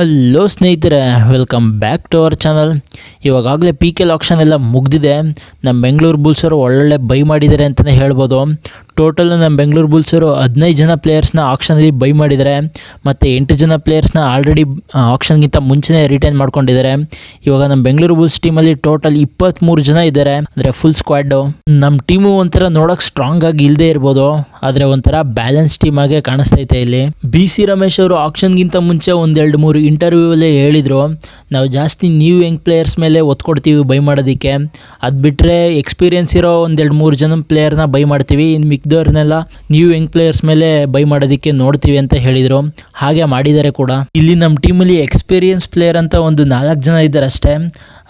Hello ಸ್ನೇಹಿತರೆ welcome back to our channel ಇವಾಗಲೇ P K action ಎಲ್ಲ ಮುಗ್ದಿದೆ. ನಮ್ಮ ಬೆಂಗಳೂರು ಬುಲ್ಸರು ಒಳ್ಳೊಳ್ಳೆ ಬೈ ಮಾಡಿದ್ದಾರೆ ಅಂತಲೇ ಹೇಳ್ಬೋದು. ಟೋಟಲ್ ನಮ್ಮ ಬೆಂಗಳೂರು ಬುಲ್ಸರು ಹದಿನೈದು ಜನ ಪ್ಲೇಯರ್ಸ್ನ ಆಕ್ಷನಲ್ಲಿ ಬೈ ಮಾಡಿದ್ದಾರೆ. ಮತ್ತು ಎಂಟು ಜನ ಪ್ಲೇಯರ್ಸ್ನ ಆಲ್ರೆಡಿ ಆಕ್ಷನ್ಗಿಂತ ಮುಂಚೆನೇ ರಿಟೈನ್ ಮಾಡ್ಕೊಂಡಿದ್ದಾರೆ. ಇವಾಗ ನಮ್ಮ ಬೆಂಗಳೂರು ಬುಲ್ಸ್ ಟೀಮಲ್ಲಿ ಟೋಟಲ್ ಇಪ್ಪತ್ತ್ಮೂರು ಜನ ಇದ್ದಾರೆ. ಅಂದರೆ ಫುಲ್ ಸ್ಕ್ವಾಡು ನಮ್ಮ ಟೀಮು ಒಂಥರ ನೋಡೋಕೆ ಸ್ಟ್ರಾಂಗ್ ಆಗಿ ಇಲ್ಲದೆ ಇರ್ಬೋದು. ಆದರೆ ಒಂಥರ ಬ್ಯಾಲೆನ್ಸ್ ಟೀಮ್ ಆಗೇ ಕಾಣಿಸ್ತೈತೆ ಇಲ್ಲಿ. ಬಿ ಸಿ ರಮೇಶ್ ಅವರು ಆಕ್ಷನ್ಗಿಂತ ಮುಂಚೆ ಒಂದೆರಡು ಮೂರು ಇಂಟರ್ವ್ಯೂ ಹೇಳಿದರು, ನಾವು ಜಾಸ್ತಿ ನ್ಯೂ ಯಂಗ್ ಪ್ಲೇಯರ್ಸ್ ಮೇಲೆ ಒತ್ತು ಕೊಡ್ತೀವಿ ಬೈ ಮಾಡೋದಕ್ಕೆ. ಅದು ಬಿಟ್ಟರೆ ಎಕ್ಸ್ಪೀರಿಯನ್ಸ್ ಇರೋ ಒಂದೆರಡು ಮೂರು ಜನ ಪ್ಲೇಯರ್ನ ಬೈ ಮಾಡ್ತೀವಿ. ಇನ್ನು ಮಿಕ್ದವ್ರನ್ನೆಲ್ಲ ನ್ಯೂ ಯಂಗ್ ಪ್ಲೇಯರ್ಸ್ ಮೇಲೆ ಬೈ ಮಾಡೋದಕ್ಕೆ ನೋಡ್ತೀವಿ ಅಂತ ಹೇಳಿದರು. ಹಾಗೆ ಮಾಡಿದ್ದಾರೆ ಕೂಡ. ಇಲ್ಲಿ ನಮ್ಮ ಟೀಮಲ್ಲಿ ಎಕ್ಸ್ಪೀರಿಯೆನ್ಸ್ ಪ್ಲೇಯರ್ ಅಂತ ಒಂದು ನಾಲ್ಕು ಜನ ಇದ್ದಾರೆ ಅಷ್ಟೇ.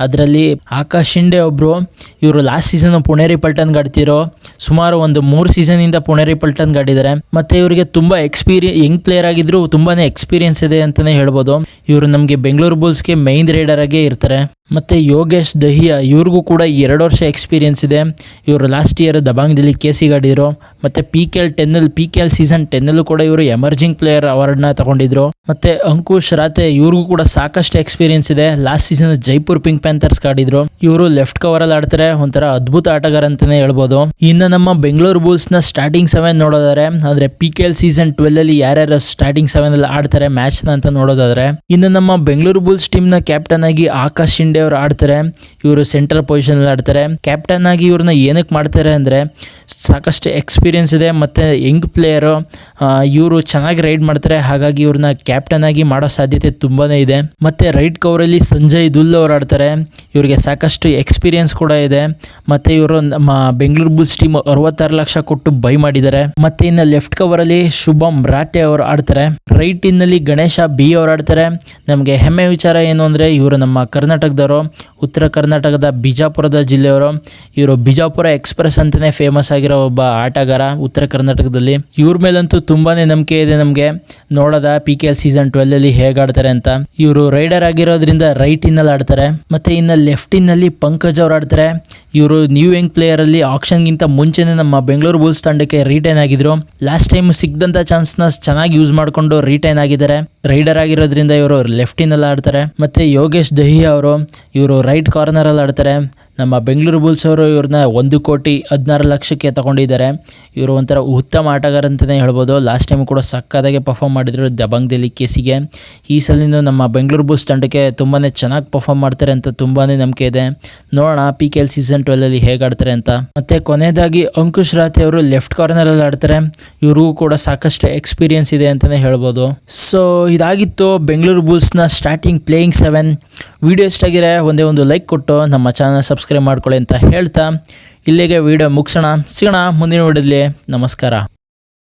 ಅದರಲ್ಲಿ ಆಕಾಶ್ ಶಿಂಡೆ ಒಬ್ಬರು ಇವರು ಲಾಸ್ಟ್ ಸೀಸನ್ ಪುಣೇರಿ ಪಲ್ಟನ್ ಆಡ್ತಿರೋ ಸುಮಾರು ಒಂದು ಮೂರು ಸೀಸನಿಂದ ಪುಣೇರಿ ಪಲ್ಟನ್ ಗಾಡಿದ್ದಾರೆ ಮತ್ತೆ ಇವರಿಗೆ ತುಂಬಾ ಎಕ್ಸ್ಪೀರಿಯನ್ ಯಂಗ್ ಪ್ಲೇಯರ್ ಆಗಿದ್ರು, ತುಂಬಾನೇ ಎಕ್ಸ್ಪೀರಿಯನ್ಸ್ ಇದೆ ಅಂತಾನೆ ಹೇಳ್ಬೋದು. ಇವರು ನಮಗೆ ಬೆಂಗಳೂರು ಬುಲ್ಸ್ಗೆ ಮೈನ್ ರೈಡರ್ ಆಗೇ ಇರ್ತಾರೆ. ಮತ್ತೆ ಯೋಗೇಶ್ ದಹಿಯಾ, ಇವ್ರಿಗೂ ಕೂಡ ಎರಡು ವರ್ಷ ಎಕ್ಸ್ಪೀರಿಯನ್ಸ್ ಇದೆ. ಇವರು ಲಾಸ್ಟ್ ಇಯರ್ ದಬಾಂಗ್ದಲ್ಲಿ ಗಾಡಿರು ಮತ್ತು ಪಿ ಕೆ ಎಲ್ ಟೆನ್ನಲ್ಲಿ ಪಿ ಕೆ ಎಲ್ ಸೀಸನ್ ಟೆನ್ನಲ್ಲೂ ಕೂಡ ಇವರು ಎಮರ್ಜಿಂಗ್ ಪ್ಲೇಯರ್ ಅವಾರ್ಡ್ನ ತಗೊಂಡಿದ್ರು. ಮತ್ತೆ ಅಂಕುಶ್ ರಾತೆ ಇವ್ರಿಗೂ ಕೂಡ ಸಾಕಷ್ಟು ಎಕ್ಸ್ಪೀರಿಯನ್ಸ್ ಇದೆ. Last season Jaipur pink panthers ಆಡಿದ್ರು. ಇವರು ಲೆಫ್ಟ್ ಕವರಲ್ಲಿ ಆಡ್ತಾರೆ. ಒಂಥರ ಅದ್ಭುತ ಆಟಗಾರ ಅಂತಲೇ ಹೇಳ್ಬೋದು. ಇನ್ನು ನಮ್ಮ ಬೆಂಗಳೂರು ಬುಲ್ಸ್ನ ಸ್ಟಾರ್ಟಿಂಗ್ ಸೆವೆನ್ ನೋಡೋದಾದ್ರೆ ಅಂದರೆ P K L season twelve ಅಲ್ಲಿ ಯಾರ್ಯಾರು ಸ್ಟಾರ್ಟಿಂಗ್ ಸೆವೆನ್ ಅಲ್ಲಿ ಆಡ್ತಾರೆ ಮ್ಯಾಚ್ನ ಅಂತ ನೋಡೋದಾದ್ರೆ, ಇನ್ನು ನಮ್ಮ ಬೆಂಗಳೂರು ಬುಲ್ಸ್ ಟೀಮ್ನ ಕ್ಯಾಪ್ಟನ್ ಆಗಿ ಆಕಾಶ್ ಅವರು ಆಡ್ತಾರೆ, ಇವರು ಸೆಂಟ್ರಲ್ ಪೊಸಿಷನಲ್ಲಿ ಆಡ್ತಾರೆ. ಕ್ಯಾಪ್ಟನ್ ಆಗಿ ಇವ್ರನ್ನ ಏನಕ್ಕೆ ಮಾಡ್ತಾರೆ ಅಂದರೆ ಸಾಕಷ್ಟು ಎಕ್ಸ್ಪೀರಿಯೆನ್ಸ್ ಇದೆ, ಮತ್ತು ಯಂಗ್ ಪ್ಲೇಯರು ಇವರು ಚೆನ್ನಾಗಿ ರೈಡ್ ಮಾಡ್ತಾರೆ. ಹಾಗಾಗಿ ಇವ್ರನ್ನ ಕ್ಯಾಪ್ಟನ್ ಆಗಿ ಮಾಡೋ ಸಾಧ್ಯತೆ ತುಂಬಾ ಇದೆ. ಮತ್ತೆ ರೈಟ್ ಕವರಲ್ಲಿ ಸಂಜಯ್ ದುಲ್ ಅವರು ಆಡ್ತಾರೆ. ಇವರಿಗೆ ಸಾಕಷ್ಟು ಎಕ್ಸ್ಪೀರಿಯನ್ಸ್ ಕೂಡ ಇದೆ. ಮತ್ತೆ ಇವರು ನಮ್ಮ ಬೆಂಗಳೂರು ಬುಲ್ಸ್ ಟೀಮ್ ಅರವತ್ತಾರು ಲಕ್ಷ ಕೊಟ್ಟು ಬೈ ಮಾಡಿದ್ದಾರೆ. ಮತ್ತೆ ಇನ್ನು ಲೆಫ್ಟ್ ಕವರಲ್ಲಿ ಶುಭಮ್ ಶುಭಂ ರಾಟೆ ಅವರು ಆಡ್ತಾರೆ. ರೈಟ್ ಇನ್ನಲ್ಲಿ ಗಣೇಶ ಬಿ ಅವರು ಆಡ್ತಾರೆ. ನಮಗೆ ಹೆಮ್ಮೆ ವಿಚಾರ ಏನು ಅಂದರೆ ಇವರು ನಮ್ಮ ಕರ್ನಾಟಕದವರು, ಉತ್ತರ ಕರ್ನಾಟಕದ ಬಿಜಾಪುರದ ಜಿಲ್ಲೆಯವರು. ಇವರು ಬಿಜಾಪುರ ಎಕ್ಸ್ಪ್ರೆಸ್ ಅಂತಲೇ ಫೇಮಸ್ ಆಗಿರೋ ಒಬ್ಬ ಆಟಗಾರ ಉತ್ತರ ಕರ್ನಾಟಕದಲ್ಲಿ. ಇವ್ರ ಮೇಲಂತೂ ತುಂಬಾನೇ ನಂಬಿಕೆ ಇದೆ ನಮಗೆ. ನೋಡೋದ P K L season twelve ಅಲ್ಲಿ ಹೇಗೆ ಆಡ್ತಾರೆ ಅಂತ. ಇವರು ರೈಡರ್ ಆಗಿರೋದ್ರಿಂದ ರೈಟ್ ಇನ್ನಲ್ಲಿ ಆಡ್ತಾರೆ. ಮತ್ತೆ ಇನ್ನು ಲೆಫ್ಟ್ ಇನ್ನಲ್ಲಿ ಪಂಕಜ್ ಅವ್ರು ಆಡ್ತಾರೆ. ಇವರು ನ್ಯೂ ಯಂಗ್ ಪ್ಲೇಯರ್ ಅಲ್ಲಿ ಆಕ್ಷನ್ಗಿಂತ ಮುಂಚೆನೇ ನಮ್ಮ ಬೆಂಗಳೂರು ಬುಲ್ಸ್ ತಂಡಕ್ಕೆ ರಿಟೈನ್ ಆಗಿದ್ರು. ಲಾಸ್ಟ್ ಟೈಮ್ ಸಿಕ್ದಂತ ಚಾನ್ಸ್ನ ಚೆನ್ನಾಗಿ ಯೂಸ್ ಮಾಡಿಕೊಂಡು ರಿಟೈನ್ ಆಗಿದ್ದಾರೆ. ರೈಡರ್ ಆಗಿರೋದ್ರಿಂದ ಇವರು ಲೆಫ್ಟಿನಲ್ಲಿ ಆಡ್ತಾರೆ. ಮತ್ತೆ ಯೋಗೇಶ್ ದಹಿ ಅವರು ಇವರು ರೈಟ್ ಕಾರ್ನರ್ ಅಲ್ಲಿ ಆಡ್ತಾರೆ. ನಮ್ಮ ಬೆಂಗಳೂರು ಬುಲ್ಸ್ ಅವರು ಇವ್ರನ್ನ ಒಂದು ಕೋಟಿ ಹದಿನಾರು ಲಕ್ಷಕ್ಕೆ ತಗೊಂಡಿದ್ದಾರೆ. ಇವರು ಒಂಥರ ಉತ್ತಮ ಆಟಗಾರ ಅಂತಲೇ ಹೇಳ್ಬೋದು. ಲಾಸ್ಟ್ ಟೈಮ್ ಕೂಡ ಸಕ್ಕದಾಗೆ ಪರ್ಫಾರ್ಮ್ ಮಾಡಿದರು ದಬಂಗ್ ದಿಲ್ಲಿ ಕೇಸಿಗೆ. ಈ ಸಲಿನೂ ನಮ್ಮ ಬೆಂಗಳೂರು ಬುಲ್ಸ್ ತಂಡಕ್ಕೆ ತುಂಬಾ ಚೆನ್ನಾಗಿ ಪರ್ಫಾರ್ಮ್ ಮಾಡ್ತಾರೆ ಅಂತ ತುಂಬಾ ನಂಬಿಕೆ ಇದೆ. ನೋಡೋಣ ಪಿ ಕೆ ಎಲ್ ಸೀಸನ್ ಟ್ವೆಲ್ಲಲ್ಲಿ ಹೇಗೆ ಆಡ್ತಾರೆ ಅಂತ. ಮತ್ತು ಕೊನೆಯದಾಗಿ ಅಂಕುಶ್ ರಾಥಿ ಅವರು ಲೆಫ್ಟ್ ಕಾರ್ನರಲ್ಲಿ ಆಡ್ತಾರೆ. ಇವ್ರಿಗೂ ಕೂಡ ಸಾಕಷ್ಟು ಎಕ್ಸ್ಪೀರಿಯನ್ಸ್ ಇದೆ ಅಂತಲೇ ಹೇಳ್ಬೋದು. ಸೊ ಇದಾಗಿತ್ತು ಬೆಂಗಳೂರು ಬುಲ್ಸ್ನ ಸ್ಟಾರ್ಟಿಂಗ್ ಪ್ಲೇಯಿಂಗ್ ಸೆವೆನ್ ವಿಡಿಯೋ ಇಷ್ಟಾಗಿರೆ ಒಂದೇ ಒಂದು ಲೈಕ್ ಕೊಟ್ಟು ನಮ್ಮ ಚಾನಲ್ ಸಬ್ಸ್ಕ್ರೈಬ್ ಮಾಡ್ಕೊಳ್ಳಿ ಅಂತ ಹೇಳ್ತಾ ಇಲ್ಲಿಗೆ ವಿಡಿಯೋ ಮುಗಿಸೋಣ. ಸಿಗೋಣ ಮುಂದಿನ ವಿಡಿಯೋದಲ್ಲಿ. ನಮಸ್ಕಾರ.